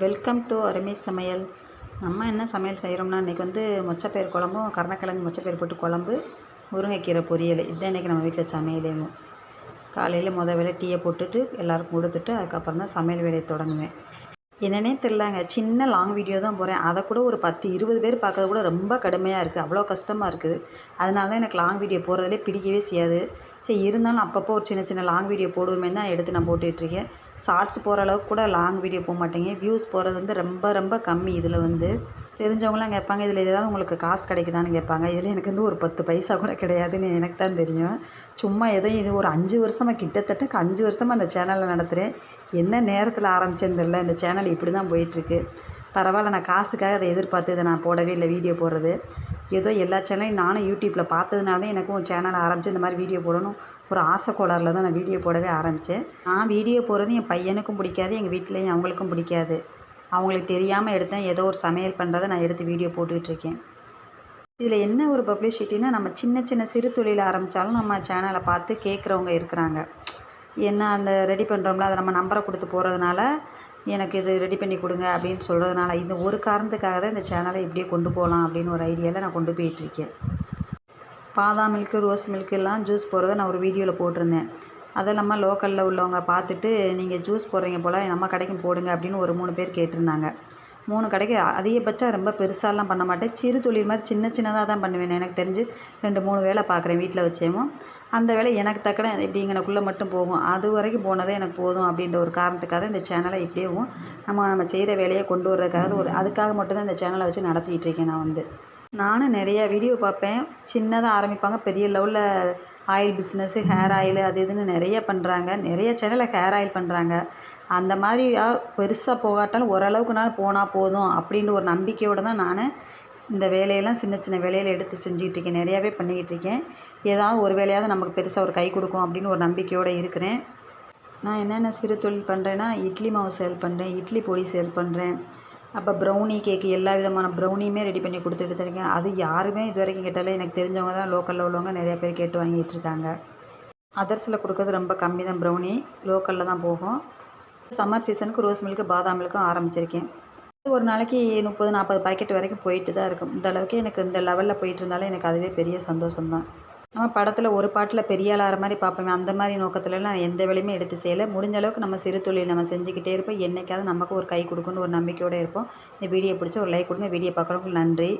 Welcome to அருமை சமையல். நம்ம என்ன சமையல் செய்கிறோம்னா இன்றைக்கி வந்து மொச்சப்பயிர் குழம்பும் கருணக்கிழங்கு மொச்சப்பயிர் போட்டு குழம்பு முருங்கைக்கீரை பொரியல். இதுதான் இன்றைக்கி நம்ம வீட்டில் சமையலேயும் காலையில் முத வேலை டீயை போட்டுட்டு எல்லாருக்கும் கொடுத்துட்டு அதுக்கப்புறம் தான் சமையல் வேலையை தொடங்குவேன். என்னன்னே தெரிலங்க. சின்ன லாங் வீடியோ தான் போகிறேன் அதை கூட ஒரு பத்து இருபது பேர் பார்க்கறது கூட ரொம்ப கடுமையாக இருக்குது அவ்வளோ கஷ்டமாக இருக்குது. அதனால தான் எனக்கு லாங் வீடியோ போடுறதுலே பிடிக்கவே செய்யாது. சரி இருந்தாலும் அப்பப்போ ஒரு சின்ன சின்ன லாங் வீடியோ போடுவோமே தான் எடுத்து நான் போட்டுட்ருக்கேன். ஷார்ட்ஸ் போகிற அளவுக்கு கூட லாங் வீடியோ போக மாட்டேங்க. வியூஸ் போகிறது வந்து ரொம்ப ரொம்ப கம்மி இதில் வந்து. தெரிஞ்சவங்களாம் கேட்பாங்க இதில் ஏதாவது உங்களுக்கு காசு கிடைக்குதான்னு கேட்பாங்க. இதில் எனக்கு வந்து ஒரு பத்து பைசா கூட கிடையாதுன்னு எனக்கு தான் தெரியும். சும்மா ஏதோ இது ஒரு அஞ்சு வருஷமாக கிட்டத்தட்ட அஞ்சு வருஷமாக அந்த சேனலை நடத்துகிறேன் என்ன நேரத்தில் ஆரம்பிச்சேன்னு தெரில இந்த சேனல் இப்படி தான் போயிட்டுருக்கு. பரவாயில்ல நான் காசுக்காக அதை எதிர்பார்த்து இதை நான் போடவே இல்லை வீடியோ போடுறது. ஏதோ எல்லா சேனலையும் நானும் யூடியூப்பில் பார்த்ததுனால தான் எனக்கும் ஒரு சேனல் ஆரம்பித்து இந்த மாதிரி வீடியோ போடணும். ஒரு ஆசை கோளாறில் தான் நான் வீடியோ போடவே ஆரம்பித்தேன் நான் வீடியோ போடுறது என் பையனுக்கும் பிடிக்காது எங்கள் வீட்டிலையும் அவங்களுக்கும் பிடிக்காது. அவங்களுக்கு தெரியாமல் எடுத்தேன். ஏதோ ஒரு சமையல் பண்ணுறதை நான் எடுத்து வீடியோ போட்டுக்கிட்டுருக்கேன். இதில் என்ன ஒரு பப்ளிஷிட்டின்னா நம்ம சின்ன சின்ன சிறு தொழில் ஆரம்பித்தாலும் நம்ம சேனலை பார்த்து கேட்குறவங்க இருக்கிறாங்க. என்ன அந்த ரெடி பண்ணுறோம்ல அதை நம்ம நம்பரை கொடுத்து போகிறதுனால எனக்கு இது ரெடி பண்ணி கொடுங்க அப்படின்னு சொல்கிறதுனால இந்த ஒரு காரணத்துக்காக தான் இந்த சேனலை இப்படியே கொண்டு போகலாம் அப்படின்னு ஒரு ஐடியாவில் நான் கொண்டு போயிட்டுருக்கேன். பாதாம் மில்க்கு ரோஸ் மில்க்கு எல்லாம் ஜூஸ் போகிறத நான் ஒரு வீடியோவில் போட்டிருந்தேன். அதுவும் இல்லாமல் லோக்கலில் உள்ளவங்க பார்த்துட்டு நீங்கள் ஜூஸ் போடுறீங்க போல் நம்ம கடைக்கும் போடுங்க அப்படின்னு ஒரு மூணு பேர் கேட்டிருந்தாங்க. மூணு கடைக்கு அதிகபட்சம் ரொம்ப பெருசாலாம் பண்ண மாட்டேன். சிறு தொழில் மாதிரி சின்ன சின்னதாக தான் பண்ணுவேன். எனக்கு தெரிஞ்சு ரெண்டு மூணு வேலை பார்க்குறேன் வீட்டில் வச்சேமோ. அந்த வேலை எனக்கு தக்கன இப்படிங்கனக்குள்ளே மட்டும் போகும். அது வரைக்கும் போனதே எனக்கு போதும் அப்படின்ற ஒரு காரணத்துக்காக இந்த சேனலை இப்படியேவும் நம்ம நம்ம செய்கிற வேலையை கொண்டு வர்றதுக்காக ஒரு அதுக்காக மட்டும்தான் இந்த சேனலை வச்சு நடத்திட்டு இருக்கேன் நான் வந்து. நானும் நிறையா வீடியோ பார்ப்பேன். சின்னதாக ஆரம்பிப்பாங்க. பெரிய லெவலில் ஆயில் பிஸ்னஸ்ஸு ஹேர் ஆயிலு அது இதுன்னு நிறைய பண்ணுறாங்க நிறைய சேனலில் ஹேர் ஆயில் பண்ணுறாங்க அந்த மாதிரியா பெருசாக போகாட்டாலும் ஓரளவுக்குனாலும் போனால் போதும் அப்படின்ற ஒரு நம்பிக்கையோடு தான் நான் இந்த வேலையெல்லாம் சின்ன சின்ன வேலையில் எடுத்து செஞ்சுக்கிட்டு இருக்கேன். நிறையாவே பண்ணிக்கிட்டு இருக்கேன். ஏதாவது ஒரு வேலையாவது நமக்கு பெருசாக ஒரு கை கொடுக்கும் அப்படின்னு ஒரு நம்பிக்கையோடு இருக்கிறேன். நான் என்னென்ன சிறு தொழில் பண்ணுறேன்னா இட்லி மாவு சேல் பண்ணுறேன் இட்லி பொடி சேல் பண்ணுறேன் அப்போ ப்ரௌனி கேக்கு எல்லா விதமான ப்ரௌனியுமே ரெடி பண்ணி கொடுத்துட்டு தான் இருக்கேன். அது யாருமே இது வரைக்கும் கேட்டாலே எனக்கு தெரிஞ்சவங்க தான் லோக்கலில் உள்ளவங்க நிறையா பேர் கேட்டு வாங்கிட்டு இருக்காங்க. அதர்ஸில் கொடுக்கறது ரொம்ப கம்மி தான் ப்ரௌனி லோக்கலில் தான் போகும். சம்மர் சீசனுக்கு ரோஸ் மில்க்கு பாதாம் மில்க்கும் ஆரம்பிச்சிருக்கேன். ஒரு நாளைக்கு முப்பது நாற்பது பாக்கெட் வரைக்கும் போயிட்டு தான் இருக்கும். இந்த அளவுக்கு எனக்கு இந்த லெவலில் போயிட்டு இருந்தாலும் எனக்கு அதுவே பெரிய சந்தோஷம் தான் நம்ம படத்தில் ஒரு பாட்டில் பெரிய ஆளாகிற மாதிரி பார்ப்போமே அந்த மாதிரி நோக்கத்துலலாம் நான் எந்த வேலையுமே எடுத்து செய்யலை. முடிஞ்ச அளவுக்கு நம்ம சிறு தொழில் நம்ம செஞ்சுக்கிட்டே இருப்போம். என்றைக்காவது நமக்கு ஒரு கை கொடுக்குன்னு ஒரு நம்பிக்கையோடு இருப்போம். இந்த வீடியோ பிடிச்சா ஒரு லைக் கொடுங்க. வீடியோ பார்க்குறவங்களுக்கு நன்றி.